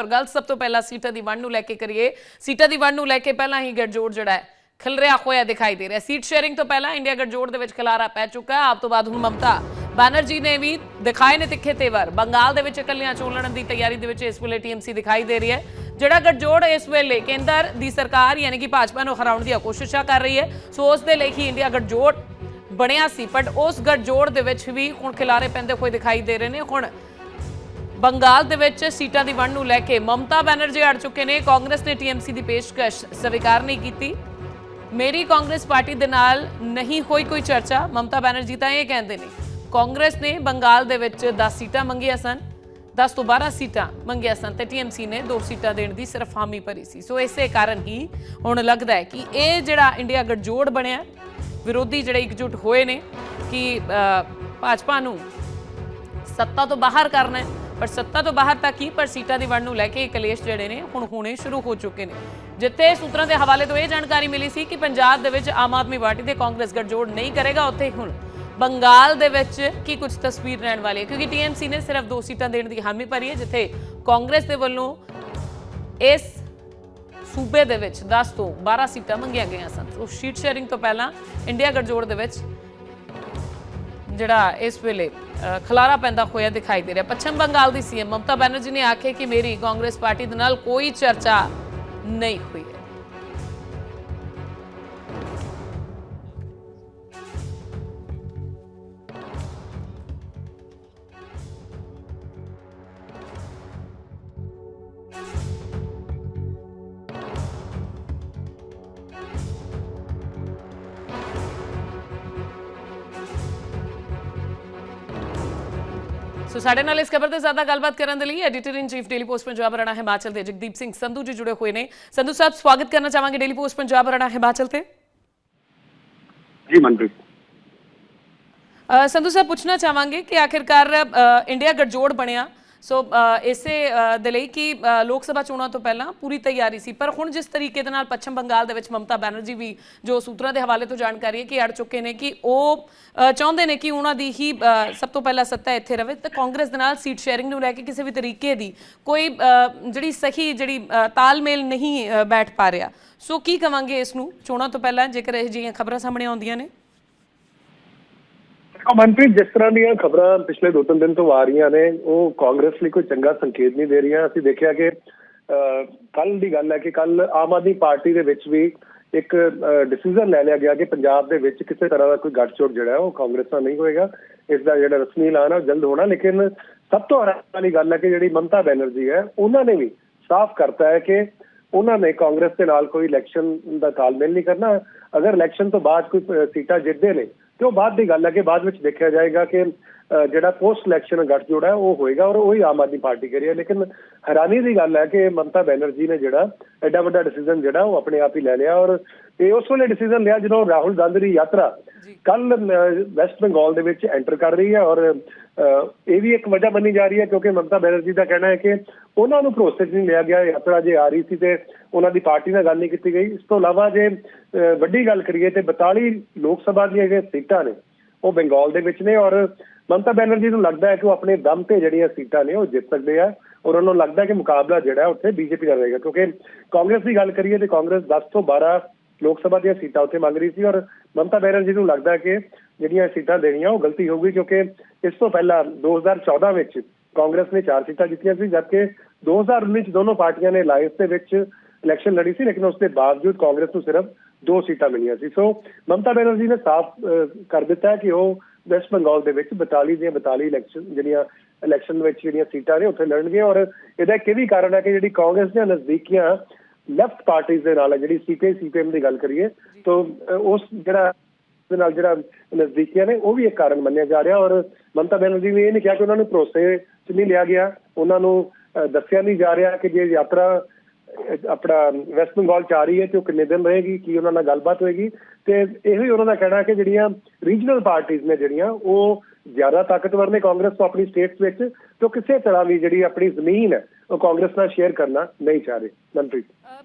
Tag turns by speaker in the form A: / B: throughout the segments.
A: ਔਰ ਗੱਲ ਸਭ ਤੋਂ ਪਹਿਲਾਂ ਸੀਟਾਂ ਦੀ ਵੰਡ ਨੂੰ ਲੈ ਕੇ ਕਰੀਏ। ਸੀਟਾਂ ਦੀ ਵੰਡ ਨੂੰ ਲੈ ਕੇ ਪਹਿਲਾਂ ਹੀ ਗੱਠਜੋੜ ਜਿਹੜਾ ਹੈ, ਖਿਲਰਿਆ ਹੋਇਆ ਦਿਖਾਈ ਦੇ ਰਿਹਾ। ਸੀਟ ਸ਼ੇਅਰਿੰਗ ਤੋਂ ਪਹਿਲਾਂ ਇੰਡੀਆ ਗੱਠਜੋੜ ਦੇ ਵਿੱਚ ਖਲਾਰਾ ਪੈ ਚੁੱਕਾ ਆਪ ਤੋਂ ਬਾਅਦ ਹੁਣ ਮਮਤਾ ਬੈਨਰਜੀ ਨੇ ਵੀ ਦਿਖਾਏ ਨੇ ਤਿੱਖੇ ਤੇਵਰ। ਬੰਗਾਲ ਦੇ ਵਿੱਚ ਇਕੱਲੀਆਂ ਚੋਣ ਦੀ ਤਿਆਰੀ ਦੇ ਵਿੱਚ ਇਸ ਵੇਲੇ ਟੀਐਮਸੀ ਦਿਖਾਈ ਦੇ ਰਹੀ ਹੈ। ਜਿਹੜਾ ਗੱਠਜੋੜ ਇਸ ਵੇਲੇ ਕੇਂਦਰ ਦੀ ਸਰਕਾਰ ਯਾਨੀ ਕਿ ਭਾਜਪਾ ਨੂੰ ਹਰਾਉਣ ਦੀਆਂ ਕੋਸ਼ਿਸ਼ਾਂ ਕਰ ਰਹੀ ਹੈ, ਸੋ ਉਸ ਦੇ ਲਈ ਹੀ ਇੰਡੀਆ ਗੱਠਜੋੜ ਬਣਿਆ ਸੀ। ਬਟ ਉਸ ਗੱਠਜੋੜ ਦੇ ਵਿੱਚ ਵੀ ਹੁਣ ਖਿਲਾਰੇ ਪੈਂਦੇ ਹੋਏ ਦਿਖਾਈ ਦੇ ਰਹੇ ਨੇ। ਹੁਣ ਬੰਗਾਲ ਦੇ ਵਿੱਚ ਸੀਟਾਂ ਦੀ ਵੰਡ ਨੂੰ ਲੈ ਕੇ ਮਮਤਾ ਬੈਨਰਜੀ ਅੜ ਚੁੱਕੇ ਨੇ। ਕਾਂਗਰਸ ਨੇ ਟੀਐਮਸੀ ਦੀ ਪੇਸ਼ਕਸ਼ ਸਵੀਕਾਰ ਨਹੀਂ ਕੀਤੀ। ਮੇਰੀ ਕਾਂਗਰਸ ਪਾਰਟੀ ਦੇ ਨਾਲ ਨਹੀਂ ਹੋਈ ਕੋਈ ਚਰਚਾ। ਮਮਤਾ ਬੈਨਰਜੀ ਤਾਂ ਇਹ ਕਹਿੰਦੇ ਨੇ, ਕਾਂਗਰਸ ਨੇ ਬੰਗਾਲ ਦੇ ਵਿੱਚ 10 ਸੀਟਾਂ ਮੰਗੀਆਂ ਸਨ। 10 ਤੋਂ 12 ਸੀਟਾਂ ਮੰਗੀਆਂ ਸਨ ਤੇ ਟੀਐਮਸੀ ਨੇ ਦੋ ਸੀਟਾਂ ਦੇਣ ਦੀ ਸਿਰਫ ਹਾਮੀ ਭਰੀ ਸੀ। ਸੋ ਇਸੇ ਕਾਰਨ ਹੀ ਹੁਣ ਲੱਗਦਾ ਹੈ ਕਿ ਇਹ ਜਿਹੜਾ ਇੰਡੀਆ ਗੱਠਜੋੜ ਬਣਿਆ, ਵਿਰੋਧੀ ਜਿਹੜੇ ਇਕਜੁੱਟ ਹੋਏ ਨੇ ਕਿ ਭਾਜਪਾ ਨੂੰ ਸੱਤਾ ਤੋਂ ਬਾਹਰ ਕਰਨਾ ਹੈ। ਪਰ ਸੱਤਾ ਤੋਂ ਬਾਹਰ ਤੱਕ ਹੀ ਪਰ ਸੀਟਾਂ ਦੀ ਵੰਡ ਨੂੰ ਲੈ ਕੇ ਕਲੇਸ਼ ਜਿਹੜੇ ਨੇ ਹੁਣ ਹੋਣੇ ਸ਼ੁਰੂ ਹੋ ਚੁੱਕੇ ਨੇ। ਜਿੱਥੇ ਸੂਤਰਾਂ ਦੇ ਹਵਾਲੇ ਤੋਂ ਇਹ ਜਾਣਕਾਰੀ ਮਿਲੀ ਸੀ ਕਿ ਪੰਜਾਬ ਦੇ ਵਿੱਚ ਆਮ ਆਦਮੀ ਪਾਰਟੀ ਤੇ ਕਾਂਗਰਸ ਗੱਠਜੋੜ ਨਹੀਂ ਕਰੇਗਾ ਉੱਥੇ ਹੁਣ। ਬੰਗਾਲ ਦੇ ਵਿੱਚ ਕੀ ਕੁਝ ਤਸਵੀਰ ਰਹਿਣ ਵਾਲੀ ਹੈ? ਕਿਉਂਕਿ ਟੀਐਮਸੀ ਨੇ ਸਿਰਫ ਦੋ ਸੀਟਾਂ ਦੇਣ ਦੀ ਹਾਮੀ ਭਰੀ ਹੈ, ਜਿੱਥੇ ਕਾਂਗਰਸ ਦੇ ਵੱਲੋਂ ਇਸ ਸੂਬੇ ਦੇ ਵਿੱਚ 10 ਤੋਂ 12 ਸੀਟਾਂ ਮੰਗੀਆਂ ਗਈਆਂ ਸਨ। ਸੋ ਸ਼ੀਟ ਸ਼ੇਅਰਿੰਗ ਤੋਂ ਪਹਿਲਾਂ ਇੰਡੀਆ ਗੱਠਜੋੜ ਦੇ ਵਿੱਚ ਜਿਹੜਾ ਇਸ ਵੇਲੇ ਖਲਾਰਾ ਪੈਂਦਾ ਹੋਇਆ ਦਿਖਾਈ ਦੇ ਰਿਹਾ। ਪੱਛਮ ਬੰਗਾਲ ਦੀ ਸੀਐਮ ਮਮਤਾ ਬੈਨਰਜੀ ਨੇ ਆਖਿਆ ਕਿ ਮੇਰੀ ਕਾਂਗਰਸ ਪਾਰਟੀ ਦੇ ਨਾਲ ਕੋਈ ਚਰਚਾ ਨਹੀਂ ਹੋਈ ਸੋ ਸਾਡੇ ਨਾਲ ਇਸ ਖਬਰ ਤੇ ਜ਼ਿਆਦਾ ਗੱਲਬਾਤ ਕਰਨ ਦੇ ਲਈ editor in chief daily post Punjab Haryana Himachal ਦੇ ਜਗਦੀਪ ਸਿੰਘ ਸੰਧੂ ਜੀ ਜੁੜੇ ਹੋਏ ਨੇ। ਸੰਧੂ ਸਾਹਿਬ ਸਵਾਗਤ ਕਰਨਾ ਚਾਹਾਂਗੇ ਡੇਲੀ ਪੋਸਟ ਪੰਜਾਬ ਹਰਿਆਣਾ ਹਿਮਾਚਲ ਤੇ।
B: ਜੀ ਮਨਪ੍ਰੀਤ।
A: ਅ, ਸੰਧੂ ਸਾਹਿਬ ਪੁੱਛਣਾ ਚਾਹਾਂਗੇ ਕਿ ਆਖਿਰਕਾਰ ਅ, ਇੰਡੀਆ ਗੱਠਜੋੜ ਬਣਿਆ। ਸੋ ਇਸੇ ਦੇ ਲਈ ਕਿ ਲੋਕ ਸਭਾ ਚੋਣਾਂ ਤੋਂ ਪਹਿਲਾਂ ਪੂਰੀ ਤਿਆਰੀ ਸੀ। ਪਰ ਹੁਣ ਜਿਸ ਤਰੀਕੇ ਦੇ ਨਾਲ ਪੱਛਮ ਬੰਗਾਲ ਦੇ ਵਿੱਚ ਮਮਤਾ ਬੈਨਰਜੀ ਵੀ ਜੋ ਸੂਤਰਾਂ ਦੇ ਹਵਾਲੇ ਤੋਂ ਜਾਣਕਾਰੀ ਹੈ ਕਿ ਅੜ ਚੁੱਕੇ ਨੇ ਕਿ ਉਹ ਚਾਹੁੰਦੇ ਨੇ ਕਿ ਉਹਨਾਂ ਦੀ ਹੀ ਸਭ ਤੋਂ ਪਹਿਲਾਂ ਸੱਤਾ ਇੱਥੇ ਰਵੇ। ਤਾਂ ਕਾਂਗਰਸ ਦੇ ਨਾਲ ਸੀਟ ਸ਼ੇਅਰਿੰਗ ਨੂੰ ਲੈ ਕੇ ਕਿਸੇ ਵੀ ਤਰੀਕੇ ਦੀ ਕੋਈ ਜਿਹੜੀ ਸਹੀ, ਜਿਹੜੀ ਤਾਲਮੇਲ ਨਹੀਂ ਬੈਠ ਪਾ ਰਿਹਾ। ਸੋ ਕੀ ਕਵਾਂਗੇ ਇਸ ਨੂੰ? ਚੋਣਾਂ ਤੋਂ ਪਹਿਲਾਂ ਜੇਕਰ ਇਹ ਜਿਹੀਆਂ ਖਬਰਾਂ ਸਾਹਮਣੇ ਆਉਂਦੀਆਂ ਨੇ।
B: ਮਨਪ੍ਰੀਤ, ਜਿਸ ਤਰ੍ਹਾਂ ਦੀਆਂ ਖਬਰਾਂ ਪਿਛਲੇ ਦੋ ਤਿੰਨ ਦਿਨ ਤੋਂ ਆ ਰਹੀਆਂ ਨੇ, ਉਹ ਕਾਂਗਰਸ ਲਈ ਕੋਈ ਚੰਗਾ ਸੰਕੇਤ ਨਹੀਂ ਦੇ ਰਹੀਆਂ। ਅਸੀਂ ਦੇਖਿਆ ਕਿ ਕੱਲ ਦੀ ਗੱਲ ਹੈ ਕਿ ਕੱਲ ਆਮ ਆਦਮੀ ਪਾਰਟੀ ਦੇ ਵਿੱਚ ਵੀ ਇੱਕ ਡਿਸੀਜਨ ਲੈ ਲਿਆ ਗਿਆ ਕਿ ਪੰਜਾਬ ਦੇ ਵਿੱਚ ਕਿਸੇ ਤਰ੍ਹਾਂ ਦਾ ਕੋਈ ਗੱਠਜੋੜ ਜਿਹੜਾ ਹੈ, ਉਹ ਕਾਂਗਰਸ ਨਾਲ ਨਹੀਂ ਹੋਏਗਾ। ਇਸ ਦਾ ਜਿਹੜਾ ਰਸਮੀ ਐਲਾਨ ਹੈ ਉਹ ਜਲਦ ਹੋਣਾ। ਲੇਕਿਨ ਸਭ ਤੋਂ ਹੈਰਾਨ ਵਾਲੀ ਗੱਲ ਹੈ ਕਿ ਜਿਹੜੀ ਮਮਤਾ ਬੈਨਰਜੀ ਹੈ, ਉਹਨਾਂ ਨੇ ਵੀ ਸਾਫ਼ ਕਰਤਾ ਹੈ ਕਿ ਉਹਨਾਂ ਨੇ ਕਾਂਗਰਸ ਦੇ ਨਾਲ ਕੋਈ ਇਲੈਕਸ਼ਨ ਦਾ ਤਾਲਮੇਲ ਨਹੀਂ ਕਰਨਾ। ਅਗਰ ਇਲੈਕਸ਼ਨ ਤੋਂ ਬਾਅਦ ਕੋਈ ਸੀਟਾਂ ਜਿੱਤਦੇ ਨੇ ਤੇ ਉਹ ਬਾਅਦ ਦੀ ਗੱਲ ਹੈ ਕਿ ਬਾਅਦ ਵਿੱਚ ਦੇਖਿਆ ਜਾਏਗਾ ਕਿ ਜਿਹੜਾ ਪੋਸਟ ਇਲੈਕਸ਼ਨ ਗੱਠਜੋੜ ਹੈ ਉਹ ਹੋਏਗਾ ਔਰ ਉਹੀ ਆਮ ਆਦਮੀ ਪਾਰਟੀ ਕਰੀ ਹੈ। ਲੇਕਿਨ ਹੈਰਾਨੀ ਦੀ ਗੱਲ ਹੈ ਕਿ ਮਮਤਾ ਬੈਨਰਜੀ ਨੇ ਜਿਹੜਾ ਐਡਾ ਵੱਡਾ ਡਿਸੀਜਨ ਜਿਹੜਾ ਉਹ ਆਪਣੇ ਆਪ ਹੀ ਲੈ ਲਿਆ ਔਰ ਇਹ ਉਸ ਵੇਲੇ ਡਿਸੀਜਨ ਲਿਆ ਜਦੋਂ ਰਾਹੁਲ ਗਾਂਧੀ ਦੀ ਯਾਤਰਾ ਕੱਲ ਵੈਸਟ ਬੰਗਾਲ ਦੇ ਵਿੱਚ ਐਂਟਰ ਕਰ ਰਹੀ ਹੈ ਔਰ ਇਹ ਵੀ ਇੱਕ ਵਜ੍ਹਾ ਮੰਨੀ ਜਾ ਰਹੀ ਹੈ ਕਿਉਂਕਿ ਮਮਤਾ ਬੈਨਰਜੀ ਦਾ ਕਹਿਣਾ ਹੈ ਕਿ ਉਹਨਾਂ ਨੂੰ ਭਰੋਸੇ 'ਚ ਨਹੀਂ ਲਿਆ ਗਿਆ ਯਾਤਰਾ ਜੇ ਆ ਰਹੀ ਸੀ ਤੇ ਉਹਨਾਂ ਦੀ ਪਾਰਟੀ ਨਾਲ ਗੱਲ ਨਹੀਂ ਕੀਤੀ ਗਈ। ਇਸ ਤੋਂ ਇਲਾਵਾ ਜੇ ਵੱਡੀ ਗੱਲ ਕਰੀਏ ਤੇ 42 ਲੋਕ ਸਭਾ ਦੀਆਂ ਜਿਹੜੀਆਂ ਸੀਟਾਂ ਨੇ ਉਹ ਬੰਗਾਲ ਦੇ ਵਿੱਚ ਨੇ ਔਰ ਮਮਤਾ ਬੈਨਰਜੀ ਨੂੰ ਲੱਗਦਾ ਹੈ ਕਿ ਉਹ ਆਪਣੇ ਦਮ ਤੇ ਜਿਹੜੀਆਂ ਸੀਟਾਂ ਨੇ ਉਹ ਜਿੱਤ ਸਕਦੇ ਆ ਔਰ ਉਹਨਾਂ ਨੂੰ ਲੱਗਦਾ ਕਿ ਮੁਕਾਬਲਾ ਜਿਹੜਾ ਉੱਥੇ ਬੀਜੇਪੀ ਦਾ ਰਹੇਗਾ, ਕਿਉਂਕਿ ਕਾਂਗਰਸ ਦੀ ਗੱਲ ਕਰੀਏ ਤੇ ਕਾਂਗਰਸ 10 ਤੋਂ 12 ਲੋਕ ਸਭਾ ਦੀਆਂ ਸੀਟਾਂ ਉੱਥੇ ਮੰਗ ਰਹੀ ਸੀ ਔਰ ਮਮਤਾ ਬੈਨਰਜੀ ਨੂੰ ਲੱਗਦਾ ਕਿ ਜਿਹੜੀਆਂ ਸੀਟਾਂ ਦੇਣੀਆਂ ਉਹ ਗਲਤੀ ਹੋਊਗੀ, ਕਿਉਂਕਿ ਇਸ ਤੋਂ ਪਹਿਲਾਂ 2014 ਵਿੱਚ ਕਾਂਗਰਸ ਨੇ 4 ਸੀਟਾਂ ਜਿੱਤੀਆਂ ਸੀ, ਜਦਕਿ 2019 ਚ ਦੋਨੋਂ ਪਾਰਟੀਆਂ ਨੇ ਅਲਾਈਅੰਸ ਦੇ ਵਿੱਚ ਇਲੈਕਸ਼ਨ ਲੜੀ ਸੀ, ਲੇਕਿਨ ਉਸ ਦੇ ਬਾਵਜੂਦ ਕਾਂਗਰਸ ਨੂੰ ਸਿਰਫ ਦੋ ਸੀਟਾਂ ਮਿਲੀਆਂ ਸੀ। ਸੋ ਮਮਤਾ ਬੈਨਰਜੀ ਨੇ ਸਾਫ਼ ਕਰ ਦਿੱਤਾ ਕਿ ਉਹ ਵੈਸਟ ਬੰਗਾਲ ਦੇ ਵਿੱਚ 42 ਦੀਆਂ 42 ਇਲੈਕਸ਼ਨ ਜਿਹੜੀਆਂ ਇਲੈਕਸ਼ਨ ਵਿੱਚ ਜਿਹੜੀਆਂ ਸੀਟਾਂ ਨੇ ਉੱਥੇ ਲੜਨਗੇ ਔਰ ਇਹਦਾ ਇੱਕ ਇਹ ਵੀ ਕਾਰਨ ਹੈ ਕਿ ਜਿਹੜੀ ਕਾਂਗਰਸ ਦੀਆਂ ਨਜ਼ਦੀਕੀਆਂ ਲੈਫਟ ਪਾਰਟੀਆਂ ਦੇ ਨਾਲ ਹੈ, ਜਿਹੜੀ ਸੀਪੀਆਈ ਸੀਪੀਐਮ ਦੀ ਗੱਲ ਕਰੀਏ, ਤਾਂ ਉਸ ਜਿਹੜਾ ਦੇ ਨਾਲ ਜਿਹੜਾ ਨਜ਼ਦੀਕੀਆਂ ਨੇ, ਉਹ ਵੀ ਇੱਕ ਕਾਰਨ ਮੰਨਿਆ ਜਾ ਰਿਹਾ ਔਰ ਮਮਤਾ ਬੈਨਰਜੀ ਨੇ ਇਹ ਨਹੀਂ ਕਿਹਾ ਕਿ ਉਹਨਾਂ ਨੂੰ ਭਰੋਸੇ 'ਚ ਨਹੀਂ ਲਿਆ ਗਿਆ, ਉਹਨਾਂ ਨੂੰ ਦੱਸਿਆ ਨਹੀਂ ਜਾ ਰਿਹਾ ਕਿ ਜੇ ਯਾਤਰਾ ਆਪਣਾ ਵੈਸਟ ਬੰਗਾਲ ਚ ਆ ਰਹੀ ਹੈ ਤੇ ਉਹ ਕਿੰਨੇ ਦਿਨ ਰਹੇਗੀ, ਕੀ ਉਹਨਾਂ ਨਾਲ ਗੱਲਬਾਤ ਹੋਏਗੀ? ਤੇ ਇਹੋ ਹੀ ਉਹਨਾਂ ਦਾ ਕਹਿਣਾ ਹੈ ਕਿ ਜਿਹੜੀਆਂ ਰੀਜਨਲ ਪਾਰਟੀਆਂ ਨੇ ਜਿਹੜੀਆਂ, ਉਹ ਜ਼ਿਆਦਾ ਤਾਕਤਵਰ ਨੇ ਕਾਂਗਰਸ ਤੋਂ ਆਪਣੀ ਸਟੇਟਸ ਵਿੱਚ, ਤੇ ਉਹ ਕਿਸੇ ਤਰ੍ਹਾਂ ਦੀ ਜਿਹੜੀ ਆਪਣੀ ਜ਼ਮੀਨ ਹੈ ਕਾਂਗਰਸ ਨਾਲ ਸ਼ੇਅਰ ਕਰਨਾ ਨਹੀਂ ਚਾਹ ਰਹੇ, ਮਨਪ੍ਰੀਤ।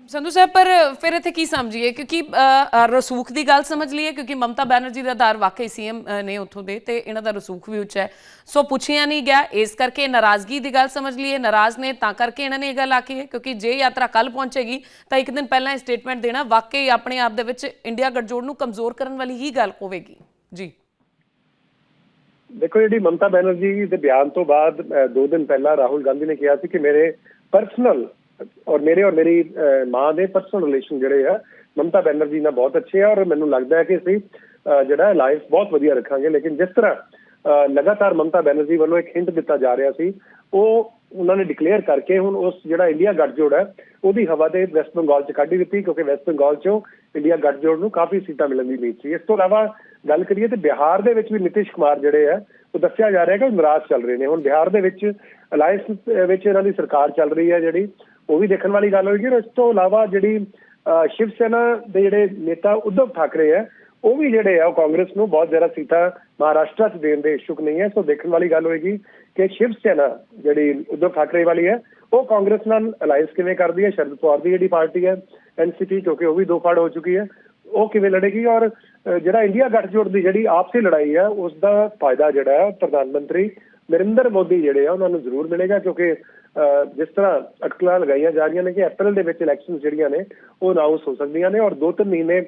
A: ਸੰਧੂ ਸਾਹਿਬ, ਪਰ ਫਿਰ ਇੱਥੇ ਕੀ ਸਮਝੀਏ? ਕਿਉਂਕਿ ਰਸੂਖ ਦੀ ਗੱਲ ਸਮਝ ਲਈਏ, ਕਿਉਂਕਿ ਮਮਤਾ ਬੈਨਰਜੀ ਦਾ ਆਧਾਰ ਵਾਕਈ ਸੀਐਮ ਨੇ ਉੱਥੋਂ ਦੇ, ਤੇ ਇਹਨਾਂ ਦਾ ਰਸੂਖ ਵੀ ਉੱਚਾ ਹੈ। ਸੋ ਪੁੱਛਿਆ ਨਹੀਂ ਗਿਆ, ਇਸ ਕਰਕੇ ਨਾਰਾਜ਼ਗੀ ਦੀ ਗੱਲ ਸਮਝ ਲਈਏ, ਨਾਰਾਜ਼ ਨੇ ਤਾਂ ਕਰਕੇ ਇਹਨਾਂ ਨੇ ਇਹ ਗੱਲ ਆਖੀ ਹੈ, ਕਿਉਂਕਿ ਜੇ ਯਾਤਰਾ ਕੱਲ ਪਹੁੰਚੇਗੀ, ਤਾਂ ਇੱਕ ਦਿਨ ਪਹਿਲਾਂ ਇਹ ਸਟੇਟਮੈਂਟ ਦੇਣਾ ਵਾਕਈ ਆਪਣੇ ਆਪ ਦੇ ਵਿੱਚ ਇੰਡੀਆ ਗੱਠਜੋੜ ਨੂੰ ਕਮਜ਼ੋਰ ਕਰਨ ਵਾਲੀ ਹੀ ਗੱਲ ਹੋਵੇਗੀ। ਜੀ।
B: ਦੇਖੋ ਜਿਹੜੀ ਮਮਤਾ ਬੈਨਰਜੀ ਦੇ ਬਿਆਨ ਤੋਂ ਬਾਅਦ ਦੋ ਦਿਨ ਪਹਿਲਾਂ ਰਾਹੁਲ ਗਾਂਧੀ ਨੇ ਕਿਹਾ ਸੀ ਕਿ ਮੇਰੇ ਪਰਸਨਲ ਔਰ ਮੇਰੇ ਔਰ ਮੇਰੀ ਅਹ, ਮਾਂ ਦੇ ਪਰਸਨਲ ਰਿਲੇਸ਼ਨ ਜਿਹੜੇ ਆ ਮਮਤਾ ਬੈਨਰਜੀ ਨਾਲ ਬਹੁਤ ਅੱਛੇ ਆ ਔਰ ਮੈਨੂੰ ਲੱਗਦਾ ਹੈ ਕਿ ਅਸੀਂ ਅਹ, ਜਿਹੜਾ ਅਲਾਈਅੰਸ ਬਹੁਤ ਵਧੀਆ ਰੱਖਾਂਗੇ। ਲੇਕਿਨ ਜਿਸ ਤਰ੍ਹਾਂ ਲਗਾਤਾਰ ਮਮਤਾ ਬੈਨਰਜੀ ਵੱਲੋਂ ਇੱਕ ਹਿੰਟ ਦਿੱਤਾ ਜਾ ਰਿਹਾ ਸੀ। ਉਹ ਉਹਨਾਂ ਨੇ ਡਿਕਲੇਅਰ ਕਰਕੇ ਹੁਣ ਉਸ ਜਿਹੜਾ ਇੰਡੀਆ ਗੱਠਜੋੜ ਹੈ ਉਹਦੀ ਹਵਾ ਦੇ ਵੈਸਟ ਬੰਗਾਲ 'ਚ ਕੱਢੀ ਦਿੱਤੀ ਕਿਉਂਕਿ ਵੈਸਟ ਬੰਗਾਲ 'ਚੋਂ ਇੰਡੀਆ ਗੱਠਜੋੜ ਨੂੰ ਕਾਫੀ ਸੀਟਾਂ ਮਿਲਣ ਦੀ ਉਮੀਦ ਸੀ। ਇਸ ਤੋਂ ਇਲਾਵਾ ਗੱਲ ਕਰੀਏ ਤੇ ਬਿਹਾਰ ਦੇ ਵਿੱਚ ਵੀ ਨਿਤਿਸ਼ ਕੁਮਾਰ ਜਿਹੜੇ ਆ ਉਹ ਦੱਸਿਆ ਜਾ ਰਿਹਾ ਕਿ ਉਹ ਚੱਲ ਰਹੇ ਨੇ। ਹੁਣ ਬਿਹਾਰ ਦੇ ਵਿੱਚ ਅਲਾਈਅੰਸ ਵਿੱਚ ਇਹਨਾਂ ਦੀ ਸਰਕਾਰ ਚੱਲ ਰਹੀ ਹੈ ਜਿਹੜੀ ਉਹ ਵੀ ਦੇਖਣ ਵਾਲੀ ਗੱਲ ਹੋਏਗੀ। ਔਰ ਇਸ ਤੋਂ ਇਲਾਵਾ ਜਿਹੜੀ ਅਹ, ਸ਼ਿਵ ਸੈਨਾ ਦੇ ਜਿਹੜੇ ਨੇਤਾ ਉद्धਵ ਠਾਕਰੇ ਹੈ ਉਹ ਵੀ ਜਿਹੜੇ ਆ ਉਹ ਕਾਂਗਰਸ ਨੂੰ ਬਹੁਤ ਜ਼ਿਆਦਾ ਸੀਟਾਂ ਮਹਾਰਾਸ਼ਟਰ 'ਚ ਦੇਣ ਦੇ ਇਸ਼ੁਕ ਨਹੀਂ ਹੈ। ਸੋ ਦੇਖਣ ਵਾਲੀ ਗੱਲ ਹੋਏਗੀ ਕਿ ਸ਼ਿਵ ਸੈਨਾ ਜਿਹੜੀ ਉद्धਵ ਠਾਕਰੇ ਵਾਲੀ ਹੈ ਉਹ ਕਾਂਗਰਸ ਨਾਲ ਅਲਾਈਅੰਸ ਕਿਵੇਂ ਕਰਦੀ ਹੈ? ਸ਼ਰਦ ਪਵਾਰ ਦੀ ਜਿਹੜੀ ਪਾਰਟੀ ਹੈ ਐਨਸੀਪੀ ਕਿਉਂਕਿ ਉਹ ਵੀ ਦੋ ਫਾੜ ਹੋ ਚੁੱਕੀ ਹੈ। ਉਹ ਕਿਵੇਂ ਲੜੇਗੀ? ਔਰ ਜਿਹੜਾ ਇੰਡੀਆ ਗੱਠਜੋੜ ਦੀ ਜਿਹੜੀ ਆਪਸੀ ਲੜਾਈ ਹੈ ਉਸ ਦਾ ਫਾਇਦਾ ਜਿਹੜਾ ਹੈ ਪ੍ਰਧਾਨ ਮੰਤਰੀ ਨਰਿੰਦਰ ਮੋਦੀ ਜਿਹੜੇ ਆ ਉਹਨਾਂ ਨੂੰ ਜ਼ਰੂਰ ਮਿਲੇਗਾ ਕਿਉਂਕਿ ਅਹ, ਜਿਸ ਤਰ੍ਹਾਂ ਅਟਕਲਾਂ ਲਗਾਈਆਂ ਜਾ ਰਹੀਆਂ ਨੇ ਕਿ ਅਪ੍ਰੈਲ ਦੇ ਵਿੱਚ ਇਲੈਕਸ਼ਨ ਜਿਹੜੀਆਂ ਨੇ ਉਹ ਅਨਾਉਂਸ ਹੋ ਸਕਦੀਆਂ ਨੇ। ਔਰ ਦੋ ਤਿੰਨ ਮਹੀਨੇ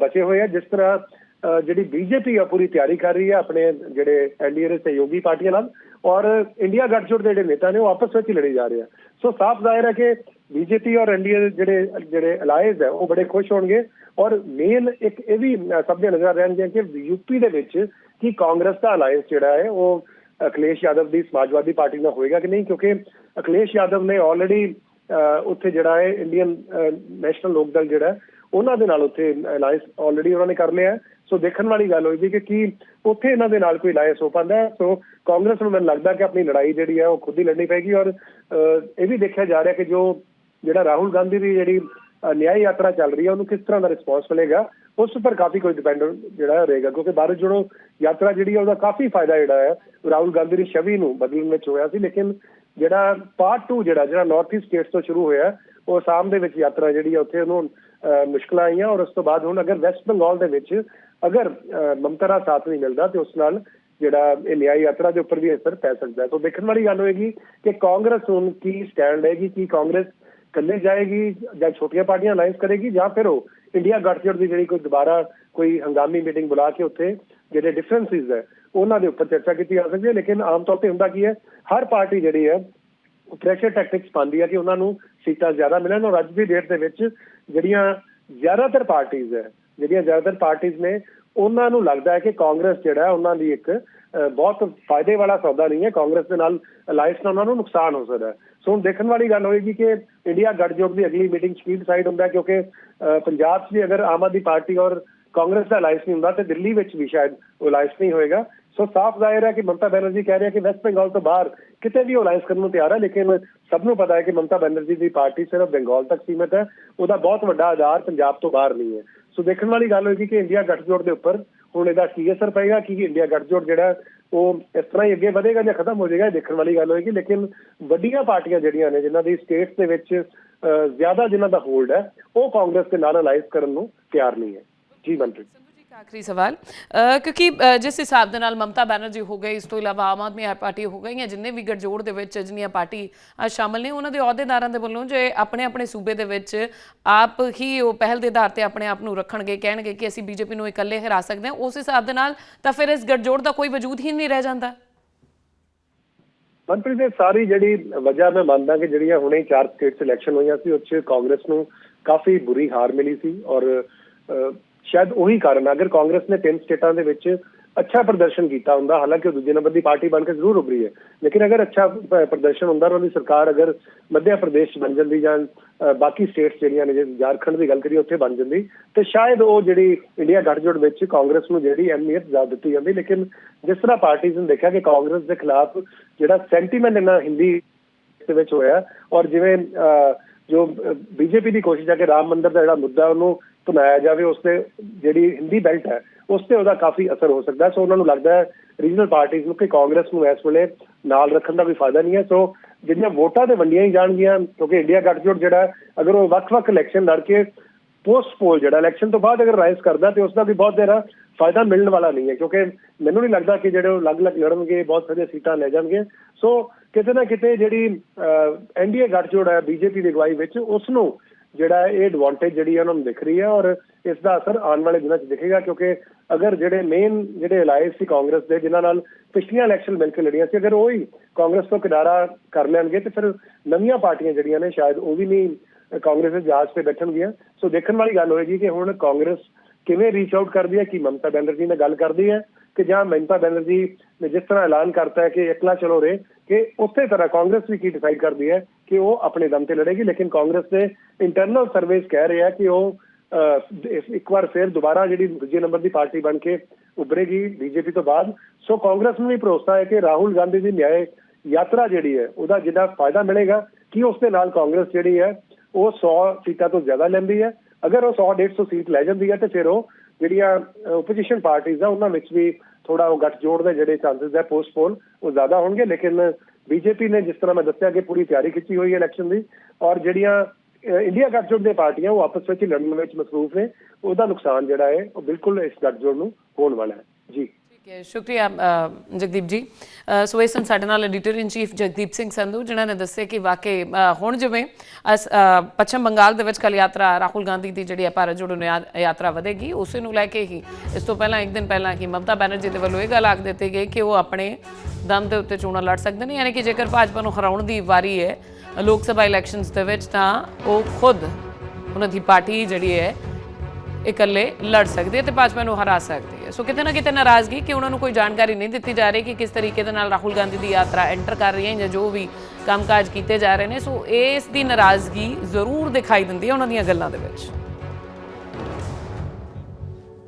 B: ਬਚੇ ਹੋਏ ਆ। ਜਿਸ ਤਰ੍ਹਾਂ ਅਹ, ਜਿਹੜੀ ਬੀਜੇਪੀ ਆ ਪੂਰੀ ਤਿਆਰੀ ਕਰ ਰਹੀ ਹੈ ਆਪਣੇ ਜਿਹੜੇ ਐਨਡੀਏ ਦੇ ਸਹਿਯੋਗੀ ਪਾਰਟੀਆਂ ਨਾਲ ਔਰ ਇੰਡੀਆ ਗੱਠਜੋੜ ਦੇ ਜਿਹੜੇ ਨੇਤਾ ਨੇ ਉਹ ਆਪਸ ਵਿੱਚ ਹੀ ਲੜੇ ਜਾ ਰਹੇ ਆ। ਸੋ ਸਾਫ਼ ਜ਼ਾਹਿਰ ਹੈ ਕਿ ਬੀਜੇਪੀ ਔਰ ਐਨਡੀਏ ਦੇ ਜਿਹੜੇ ਜਿਹੜੇ ਅਲਾਈਜ਼ ਹੈ ਉਹ ਬੜੇ ਖੁਸ਼ ਹੋਣਗੇ ਔਰ ਮੇਨ ਇੱਕ ਇਹ ਵੀ ਸਭ ਦੇ ਨਜ਼ਰ ਰਹਿਣਗੇ ਕਿ ਯੂਪੀ ਦੇ ਵਿੱਚ ਕੀ ਕਾਂਗਰਸ ਦਾ ਅਲਾਈਜ਼ ਜਿਹੜਾ ਹੈ ਉਹ ਅਖਿਲੇਸ਼ ਯਾਦਵ ਦੀ ਸਮਾਜਵਾਦੀ ਪਾਰਟੀ ਨਾਲ ਹੋਏਗਾ ਕਿ ਨਹੀਂ? ਕਿਉਂਕਿ ਅਖਿਲੇਸ਼ ਯਾਦਵ ਨੇ ਆਲਰੇਡੀ ਉੱਥੇ ਜਿਹੜਾ ਹੈ ਇੰਡੀਅਨ ਨੈਸ਼ਨਲ ਲੋਕ ਦਲ ਜਿਹੜਾ ਉਹਨਾਂ ਦੇ ਨਾਲ ਉੱਥੇ ਅਲਾਈਅੰਸ ਆਲਰੇਡੀ ਉਹਨਾਂ ਨੇ ਕਰ ਲਿਆ ਸੋ ਦੇਖਣ ਵਾਲੀ ਗੱਲ ਹੋਏਗੀ ਕਿ ਕੀ ਉੱਥੇ ਇਹਨਾਂ ਦੇ ਨਾਲ ਕੋਈ ਅਲਾਈਅੰਸ ਹੋ ਪਾਉਂਦਾ ਸੋ ਕਾਂਗਰਸ ਨੂੰ ਮੈਨੂੰ ਲੱਗਦਾ ਕਿ ਆਪਣੀ ਲੜਾਈ ਜਿਹੜੀ ਹੈ ਉਹ ਖੁਦ ਹੀ ਲੜਨੀ ਪਏਗੀ ਔਰ ਅਹ, ਇਹ ਵੀ ਦੇਖਿਆ ਜਾ ਰਿਹਾ ਕਿ ਜੋ ਜਿਹੜਾ ਰਾਹੁਲ ਗਾਂਧੀ ਦੀ ਜਿਹੜੀ ਅਹ, ਨਿਆਂ ਯਾਤਰਾ ਚੱਲ ਰਹੀ ਹੈ ਉਹਨੂੰ ਕਿਸ ਤਰ੍ਹਾਂ ਦਾ ਰਿਸਪੌਂਸ ਮਿਲੇਗਾ ਉਸ ਉੱਪਰ ਕਾਫੀ ਕੋਈ ਡਿਪੈਂਡ ਜਿਹੜਾ ਰਹੇਗਾ। ਕਿਉਂਕਿ ਭਾਰਤ ਜੋੜੋ ਯਾਤਰਾ ਜਿਹੜੀ ਹੈ ਉਹਦਾ ਕਾਫੀ ਫਾਇਦਾ ਜਿਹੜਾ ਹੈ ਰਾਹੁਲ ਗਾਂਧੀ ਦੀ ਛਵੀ ਨੂੰ ਬਦਲਣ ਵਿੱਚ ਹੋਇਆ ਸੀ। ਲੇਕਿਨ ਜਿਹੜਾ ਪਾਰਟ 2 ਜਿਹੜਾ ਜਿਹੜਾ ਨਾਰਥ ਈਸਟ ਸਟੇਟਸ ਤੋਂ ਸ਼ੁਰੂ ਹੋਇਆ ਉਹ ਅਸਾਮ ਦੇ ਵਿੱਚ ਯਾਤਰਾ ਜਿਹੜੀ ਹੈ ਉੱਥੇ ਉਹਨੂੰ ਮੁਸ਼ਕਲਾਂ ਆਈਆਂ ਔਰ ਉਸ ਤੋਂ ਬਾਅਦ ਹੁਣ ਅਗਰ ਵੈਸਟ ਬੰਗਾਲ ਦੇ ਵਿੱਚ ਅਗਰ ਮਮਤਾ ਦਾ ਸਾਥ ਨਹੀਂ ਮਿਲਦਾ ਤੇ ਉਸ ਨਾਲ ਜਿਹੜਾ ਇਹ ਨਿਆਂ ਯਾਤਰਾ ਦੇ ਉੱਪਰ ਵੀ ਅਸਰ ਪੈ ਸਕਦਾ ਹੈ। ਸੋ ਦੇਖਣ ਵਾਲੀ ਗੱਲ ਹੋਏਗੀ ਕਿ ਕਾਂਗਰਸ ਹੁਣ ਕੀ ਸਟੈਂਡ ਲਏਗੀ, ਕੀ ਕਾਂਗਰਸ ਇਕੱਲੇ ਜਾਏਗੀ ਜਾਂ ਛੋਟੀਆਂ ਪਾਰਟੀਆਂ ਅਲਾਈਅੰਸ ਕਰੇਗੀ ਜਾਂ ਫਿਰ ਉਹ ਇੰਡੀਆ ਗੱਠਜੋੜ ਦੀ ਜਿਹੜੀ ਕੋਈ ਦੁਬਾਰਾ ਕੋਈ ਹੰਗਾਮੀ ਮੀਟਿੰਗ ਬੁਲਾ ਕੇ ਉੱਥੇ ਜਿਹੜੇ ਡਿਫਰੈਂਸਿਸ ਹੈ, ਉਹਨਾਂ ਦੇ ਉੱਪਰ ਚਰਚਾ ਕੀਤੀ ਜਾ ਸਕਦੀ ਹੈ। ਲੇਕਿਨ ਆਮ ਤੌਰ ਤੇ ਹੁੰਦਾ ਕੀ ਹੈ, ਹਰ ਪਾਰਟੀ ਜਿਹੜੀ ਹੈ ਪ੍ਰੈਸ਼ਰ ਟੈਕਟਿਕਸ ਪਾਉਂਦੀ ਹੈ ਕਿ ਉਹਨਾਂ ਨੂੰ ਸੀਟਾਂ ਜ਼ਿਆਦਾ ਮਿਲਣ ਔਰ ਅੱਜ ਦੀ ਡੇਟ ਦੇ ਵਿੱਚ ਜਿਹੜੀਆਂ ਜ਼ਿਆਦਾਤਰ ਪਾਰਟੀਆਂ ਹੈ ਜਿਹੜੀਆਂ ਜ਼ਿਆਦਾਤਰ ਪਾਰਟੀਆਂ ਨੇ ਉਹਨਾਂ ਨੂੰ ਲੱਗਦਾ ਹੈ ਕਿ ਕਾਂਗਰਸ ਜਿਹੜਾ ਉਹਨਾਂ ਦੀ ਇੱਕ ਅਹ, ਬਹੁਤ ਫਾਇਦੇ ਵਾਲਾ ਸੌਦਾ ਨਹੀਂ ਹੈ। ਕਾਂਗਰਸ ਦੇ ਨਾਲ ਅਲਾਈਅੰਸ ਨਾਲ ਉਹਨਾਂ ਨੂੰ ਨੁਕਸਾਨ ਹੋ ਸਕਦਾ ਹੈ। ਸੋ ਹੁਣ ਦੇਖਣ ਵਾਲੀ ਗੱਲ ਹੋਏਗੀ ਕਿ ਇੰਡੀਆ ਗੱਠਜੋੜ ਦੀ ਅਗਲੀ ਮੀਟਿੰਗ ਕੀ ਸਾਈਡ ਹੁੰਦਾ ਕਿਉਂਕਿ ਅਹ, ਪੰਜਾਬ 'ਚ ਵੀ ਅਗਰ ਆਮ ਆਦਮੀ ਪਾਰਟੀ ਔਰ ਕਾਂਗਰਸ ਦਾ ਅਲਾਈਅੰਸ ਨਹੀਂ ਹੁੰਦਾ ਤੇ ਦਿੱਲੀ ਵਿੱਚ ਵੀ ਸ਼ਾਇਦ ਉਹ ਅਲਾਈਅੰਸ ਨਹੀਂ ਹੋਏਗਾ। ਸੋ ਸਾਫ਼ ਜ਼ਾਹਿਰ ਹੈ ਕਿ ਮਮਤਾ ਬੈਨਰਜੀ ਕਹਿ ਰਿਹਾ ਕਿ ਵੈਸਟ ਬੰਗਾਲ ਤੋਂ ਬਾਹਰ ਕਿਤੇ ਵੀ ਅਲਾਈਅੰਸ ਕਰਨ ਨੂੰ ਤਿਆਰ ਹੈ ਲੇਕਿਨ ਸਭ ਨੂੰ ਪਤਾ ਹੈ ਕਿ ਮਮਤਾ ਬੈਨਰਜੀ ਦੀ ਪਾਰਟੀ ਸਿਰਫ ਬੰਗਾਲ ਤੱਕ ਸੀਮਿਤ ਹੈ ਉਹਦਾ ਬਹੁਤ ਵੱਡਾ ਆਧਾਰ ਪੰਜਾਬ ਤੋਂ ਬਾਹਰ ਨਹੀਂ ਹੈ। ਸੋ ਦੇਖਣ ਵਾਲੀ ਗੱਲ ਹੋਏਗੀ ਕਿ ਇੰਡੀਆ ਗੱਠਜੋੜ ਦੇ ਉੱਪਰ ਹੁਣ ਇਹਦਾ ਕੀ ਅਸਰ ਪਏਗਾ ਕਿ ਇੰਡੀਆ ਗੱਠਜੋੜ ਜਿਹੜਾ ਉਹ ਇਸ ਤਰ੍ਹਾਂ ਹੀ ਅੱਗੇ ਵਧੇਗਾ ਜਾਂ ਖਤਮ ਹੋ ਜਾਏਗਾ ਇਹ ਦੇਖਣ ਵਾਲੀ ਗੱਲ ਹੋਏਗੀ ਲੇਕਿਨ ਵੱਡੀਆਂ ਪਾਰਟੀਆਂ ਜਿਹੜੀਆਂ ਨੇ ਜਿਨ੍ਹਾਂ ਦੀ ਸਟੇਟਸ ਦੇ ਵਿੱਚ ਅਹ, ਜ਼ਿਆਦਾ ਜਿਨ੍ਹਾਂ ਦਾ ਹੋਲਡ ਹੈ ਉਹ ਕਾਂਗਰਸ ਦੇ ਨਾਲ ਅਲਾਈਅੰਸ ਕਰਨ ਨੂੰ ਤਿਆਰ ਨਹੀਂ ਹੈ। ਜੀ ਮਨਪ੍ਰੀਤ।
A: ਆਖਰੀ ਸਵਾਲ। ਕਿਉਂਕਿ ਜਿਸ ਹਿਸਾਬ ਦੇ ਨਾਲ ਮਮਤਾ ਬੈਨਰਜੀ ਹੋ ਗਈ ਇਸ ਤੋਂ ਇਲਾਵਾ ਆਮ ਆਦਮੀ ਪਾਰਟੀ ਹੋ ਗਈਆਂ, ਜਿੰਨੇ ਵੀ ਗੱਠਜੋੜ ਦੇ ਵਿੱਚ ਜਿੰਨੀਆਂ ਪਾਰਟੀ ਸ਼ਾਮਲ ਨੇ, ਉਹਨਾਂ ਦੇ ਅਹੁਦੇਦਾਰਾਂ ਦੇ ਵੱਲੋਂ ਜੇ ਆਪਣੇ ਆਪਣੇ ਸੂਬੇ ਦੇ ਵਿੱਚ ਆਪ ਹੀ ਉਹ ਪਹਿਲ ਦੇ ਆਧਾਰ ਤੇ ਆਪਣੇ ਆਪ ਨੂੰ ਰੱਖਣਗੇ, ਕਹਿਣਗੇ ਕਿ ਅਸੀਂ ਬੀਜੇਪੀ ਨੂੰ ਇਕੱਲੇ ਹਰਾ ਸਕਦੇ ਹਾਂ, ਉਸ ਹਿਸਾਬ ਦੇ ਨਾਲ ਤਾਂ ਫਿਰ ਇਸ ਗੱਠਜੋੜ ਦਾ ਕੋਈ ਵਜੂਦ ਹੀ ਨਹੀਂ ਰਹਿ ਜਾਂਦਾ।
B: ਮੰਤਰੀ ਦੇ ਸਾਰੀ ਜਿਹੜੀ ਵਜ੍ਹਾ ਮੈਂ ਮੰਨਦਾ ਕਿ ਜਿਹੜੀਆਂ ਹੁਣੇ ਚਾਰ ਸਟੇਟ ਇਲੈਕਸ਼ਨ ਹੋਈਆਂ ਸੀ ਉੱਚ ਕਾਂਗਰਸ ਨੂੰ ਕਾਫੀ ਬੁਰੀ ਹਾਰ ਮਿਲੀ ਸੀ ਔਰ ਸ਼ਾਇਦ ਉਹੀ ਕਾਰਨ ਆ। ਅਗਰ ਕਾਂਗਰਸ ਨੇ ਤਿੰਨ ਸਟੇਟਾਂ ਦੇ ਵਿੱਚ ਅੱਛਾ ਪ੍ਰਦਰਸ਼ਨ ਕੀਤਾ ਹੁੰਦਾ ਹਾਲਾਂਕਿ ਉਹ ਦੂਜੇ ਨੰਬਰ ਦੀ ਪਾਰਟੀ ਬਣ ਕੇ ਜ਼ਰੂਰ ਉਭਰੀ ਹੈ ਲੇਕਿਨ ਅਗਰ ਅੱਛਾ ਪ- ਪ੍ਰਦਰਸ਼ਨ ਹੁੰਦਾ ਉਹਨਾਂ ਦੀ ਸਰਕਾਰ ਅਗਰ ਮੱਧ ਪ੍ਰਦੇਸ਼ ਬਣ ਜਾਂਦੀ ਜਾਂ ਅਹ, ਬਾਕੀ ਸਟੇਟਸ ਜਿਹੜੀਆਂ ਨੇ ਜੇ ਝਾਰਖੰਡ ਦੀ ਗੱਲ ਕਰੀਏ ਉੱਥੇ ਬਣ ਜਾਂਦੀ ਤੇ ਸ਼ਾਇਦ ਉਹ ਜਿਹੜੀ ਇੰਡੀਆ ਗੱਠਜੋੜ ਵਿੱਚ ਕਾਂਗਰਸ ਨੂੰ ਜਿਹੜੀ ਅਹਿਮੀਅਤ ਜ਼ਿਆਦਾ ਦਿੱਤੀ ਜਾਂਦੀ ਲੇਕਿਨ ਜਿਸ ਤਰ੍ਹਾਂ ਪਾਰਟੀਆਂ ਨੇ ਦੇਖਿਆ ਕਿ ਕਾਂਗਰਸ ਦੇ ਖਿਲਾਫ ਜਿਹੜਾ ਸੈਂਟੀਮੈਂਟ ਇਹਨਾਂ ਹਿੰਦੀ ਦੇ ਵਿੱਚ ਹੋਇਆ ਔਰ ਜਿਵੇਂ ਅਹ, ਜੋ ਬੀਜੇਪੀ ਦੀ ਕੋਸ਼ਿਸ਼ ਹੈ ਕਿ ਰਾਮ ਮੰਦਿਰ ਦਾ ਜਿਹੜਾ ਮੁੱਦਾ ਉਹਨੂੰ ਬਣਾਇਆ ਜਾਵੇ, ਉਸ ਤੇ ਜਿਹੜੀ ਹਿੰਦੀ ਬੈਲਟ ਹੈ, ਉਸ ਤੇ ਉਹਦਾ ਕਾਫੀ ਅਸਰ ਹੋ ਸਕਦਾ ਸੋ ਉਹਨਾਂ ਨੂੰ ਲੱਗਦਾ ਹੈ ਰੀਜਨਲ ਪਾਰਟੀਆਂ ਨੂੰ ਕਿ ਕਾਂਗਰਸ ਨੂੰ ਇਸ ਵੇਲੇ ਨਾਲ ਰੱਖਣ ਦਾ ਵੀ ਫਾਇਦਾ ਨਹੀਂ ਹੈ। ਸੋ ਜਿਹੜੀਆਂ ਵੋਟਾਂ ਤੇ ਵੰਡੀਆਂ ਹੀ ਜਾਣਗੀਆਂ, ਕਿਉਂਕਿ ਇੰਡੀਆ ਗੱਠਜੋੜ ਜਿਹੜਾ ਅਗਰ ਉਹ ਵੱਖ-ਵੱਖ ਇਲੈਕਸ਼ਨ ਲੜ ਕੇ ਪੋਸਟ ਪੋਲ ਜਿਹੜਾ ਇਲੈਕਸ਼ਨ ਤੋਂ ਬਾਅਦ ਅਗਰ ਰਾਈਜ਼ ਕਰਦਾ ਤੇ ਉਸ ਦਾ ਵੀ ਬਹੁਤ ਜ਼ਿਆਦਾ ਫਾਇਦਾ ਮਿਲਣ ਵਾਲਾ ਨਹੀਂ ਹੈ। ਕਿਉਂਕਿ ਮੈਨੂੰ ਨਹੀਂ ਲੱਗਦਾ ਕਿ ਜਿਹੜੇ ਉਹ ਅਲੱਗ-ਅਲੱਗ ਲੜਨਗੇ, ਬਹੁਤ ਸਾਰੀਆਂ ਸੀਟਾਂ ਲੈ ਜਾਣਗੇ। ਸੋ ਕਿਤੇ ਨਾ ਕਿਤੇ ਜਿਹੜੀ ਐਨਡੀਏ ਗੱਠਜੋੜ ਹੈ ਬੀਜੇਪੀ ਦੀ ਅਗਵਾਈ ਵਿੱਚ, ਉਸ ਨੂੰ ਜਿਹੜਾ ਇਹ ਐਡਵਾਂਟੇਜ ਜਿਹੜੀ ਹੈ ਉਹਨਾਂ ਨੂੰ ਦਿਖ ਰਹੀ ਹੈ ਔਰ ਇਸ ਦਾ ਅਸਰ ਆਉਣ ਵਾਲੇ ਦਿਨਾਂ 'ਚ ਦਿਖੇਗਾ ਕਿਉਂਕਿ ਅਗਰ ਜਿਹੜੇ ਮੇਨ ਜਿਹੜੇ ਅਲਾਈਅੰਸ ਸੀ ਕਾਂਗਰਸ ਦੇ, ਜਿਨ੍ਹਾਂ ਨਾਲ ਪਿਛਲੀਆਂ ਇਲੈਕਸ਼ਨ ਮਿਲ ਕੇ ਲੜੀਆਂ ਸੀ, ਅਗਰ ਉਹ ਹੀ ਕਾਂਗਰਸ ਤੋਂ ਕਿਨਾਰਾ ਕਰ ਲੈਣਗੇ ਤੇ ਫਿਰ ਨਵੀਆਂ ਪਾਰਟੀਆਂ ਜਿਹੜੀਆਂ ਨੇ ਸ਼ਾਇਦ ਉਹ ਵੀ ਨਹੀਂ ਕਾਂਗਰਸ ਦੇ ਜਹਾਜ਼ ਤੇ ਬੈਠਣਗੀਆਂ। ਸੋ ਦੇਖਣ ਵਾਲੀ ਗੱਲ ਹੋਏਗੀ ਕਿ ਹੁਣ ਕਾਂਗਰਸ ਕਿਵੇਂ ਰੀਚ ਆਊਟ ਕਰਦੀ ਹੈ ਕਿ ਮਮਤਾ ਬੈਨਰਜੀ ਨਾਲ ਗੱਲ ਕਰਦੀ ਹੈ ਕਿ ਜਾਂ ਮਮਤਾ ਬੈਨਰਜੀ ਨੇ ਜਿਸ ਤਰ੍ਹਾਂ ਐਲਾਨ ਕਰਤਾ ਹੈ ਕਿ ਇਕਲਾ ਚਲੋ ਰੇ ਕਿ ਉਸੇ ਤਰ੍ਹਾਂ ਕਾਂਗਰਸ ਵੀ ਕੀ ਡਿਸਾਈਡ ਕਰਦੀ ਹੈ ਕਿ ਉਹ ਆਪਣੇ ਦਮ ਤੇ ਲੜੇਗੀ ਲੇਕਿਨ ਕਾਂਗਰਸ ਦੇ ਇੰਟਰਨਲ ਸਰਵੇਸ ਕਹਿ ਰਹੇ ਆ ਕਿ ਉਹ ਅਹ, ਇੱਕ ਵਾਰ ਫਿਰ ਦੁਬਾਰਾ ਜਿਹੜੀ ਦੂਜੇ ਨੰਬਰ ਦੀ ਪਾਰਟੀ ਬਣ ਕੇ ਉੱਭਰੇਗੀ ਬੀਜੇਪੀ ਤੋਂ ਬਾਅਦ। ਸੋ ਕਾਂਗਰਸ ਨੂੰ ਵੀ ਭਰੋਸਾ ਹੈ ਕਿ ਰਾਹੁਲ ਗਾਂਧੀ ਦੀ ਨਿਆਏ ਯਾਤਰਾ ਜਿਹੜੀ ਹੈ ਉਹਦਾ ਜਿੰਨਾ ਫਾਇਦਾ ਮਿਲੇਗਾ ਕਿ ਉਸ ਦੇ ਨਾਲ ਕਾਂਗਰਸ ਜਿਹੜੀ ਹੈ ਉਹ 100 ਸੀਟਾਂ ਤੋਂ ਜ਼ਿਆਦਾ ਲੈਂਦੀ ਹੈ। ਅਗਰ ਉਹ 100 150 ਸੀਟ ਲੈ ਜਾਂਦੀ ਹੈ ਤੇ ਫਿਰ ਉਹ ਜਿਹੜੀਆਂ ਓਪੋਜੀਸ਼ਨ ਪਾਰਟੀਆਂ ਆ ਉਹਨਾਂ ਵਿੱਚ ਵੀ ਥੋੜਾ ਉਹ ਗੱਠਜੋੜ ਦੇ ਜਿਹੜੇ ਚਾਂਸਸ ਹੈ ਪੋਸਟਪੋਨ ਉਹ ਜ਼ਿਆਦਾ ਹੋਣਗੇ। ਲੇਕਿਨ ਬੀਜੇਪੀ ਨੇ ਜਿਸ ਤਰ੍ਹਾਂ ਮੈਂ ਦੱਸਿਆ ਕਿ ਪੂਰੀ ਤਿਆਰੀ ਕੀਤੀ ਹੋਈ ਹੈ ਇਲੈਕਸ਼ਨ ਦੀ, ਔਰ ਜਿਹੜੀਆਂ ਇੰਡੀਆ ਗੱਠਜੋੜ ਦੀਆਂ ਪਾਰਟੀਆਂ, ਉਹ ਆਪਸ ਵਿੱਚ ਹੀ ਲੜਨ ਵਿੱਚ ਮਸਰੂਫ ਨੇ, ਉਹਦਾ ਨੁਕਸਾਨ ਜਿਹੜਾ ਹੈ, ਉਹ ਬਿਲਕੁਲ ਇਸ ਗੱਠਜੋੜ ਨੂੰ ਹੋਣ ਵਾਲਾ ਹੈ। ਜੀ।
A: ਹੈ ਸ਼ੁਕਰੀਆ ਜਗਦੀਪ ਜੀ। ਸੋ ਇਸ ਸਨ ਸਾਡੇ ਨਾਲ editor in chief Jagdeep Singh Sandhu, ਜਿਨ੍ਹਾਂ ਨੇ ਦੱਸਿਆ ਕਿ ਵਾਕਈ ਹੁਣ ਜਿਵੇਂ ਅਸ- ਪੱਛਮ ਬੰਗਾਲ ਦੇ ਵਿੱਚ ਕੱਲ ਯਾਤਰਾ ਰਾਹੁਲ ਗਾਂਧੀ ਦੀ ਜਿਹੜੀ ਹੈ ਭਾਰਤ ਜੋੜੋ ਨਿਆ- ਯਾਤਰਾ ਵਧੇਗੀ, ਉਸੇ ਨੂੰ ਲੈ ਕੇ ਹੀ ਇਸ ਤੋਂ ਪਹਿਲਾਂ, ਇੱਕ ਦਿਨ ਪਹਿਲਾਂ ਹੀ ਮਮਤਾ ਬੈਨਰਜੀ ਦੇ ਵੱਲੋਂ ਇਹ ਗੱਲ ਆਖ ਦਿੱਤੀ ਗਈ ਕਿ ਉਹ ਆਪਣੇ ਦਮ ਦੇ ਉੱਤੇ ਚੋਣਾਂ ਲੜ ਸਕਦੇ ਨੇ, ਯਾਨੀ ਕਿ ਜੇਕਰ ਭਾਜਪਾ ਨੂੰ ਹਰਾਉਣ ਦੀ ਵਾਰੀ ਹੈ, ਲੋਕ ਸਭਾ ਇਲੈਕਸ਼ਨਸ ਦੇ ਵਿੱਚ ਤਾਂ ਉਹ ਖੁਦ ਉਹਨਾਂ ਦੀ ਪਾਰਟੀ ਜਿਹੜੀ ਹੈ ਇਕੱਲੇ ਲੜ ਸਕਦੀ ਹੈ ਤੇ ਭਾਜਪਾ ਨੂੰ ਹਰਾ ਸਕਦੀ ਹੈ ਸੋ ਕਿਤੇ ਨਾ ਕਿਤੇ ਨਾਰਾਜ਼ਗੀ ਕਿ ਉਹਨਾਂ ਨੂੰ ਕੋਈ ਜਾਣਕਾਰੀ ਨਹੀਂ ਦਿੱਤੀ ਜਾ ਰਹੀ ਕਿ ਕਿਸ ਤਰੀਕੇ ਦੇ ਨਾਲ ਰਾਹੁਲ ਗਾਂਧੀ ਦੀ ਯਾਤਰਾ ਐਂਟਰ ਕਰ ਰਹੀ ਹੈ ਜਾਂ ਜੋ ਵੀ ਕੰਮਕਾਜ ਕੀਤੇ ਜਾ ਰਹੇ ਨੇ। ਸੋ ਇਸ ਦੀ ਨਾਰਾਜ਼ਗੀ ਜ਼ਰੂਰ ਦਿਖਾਈ ਦਿੰਦੀ ਹੈ ਉਹਨਾਂ ਦੀਆਂ ਗੱਲਾਂ ਦੇ ਵਿੱਚ।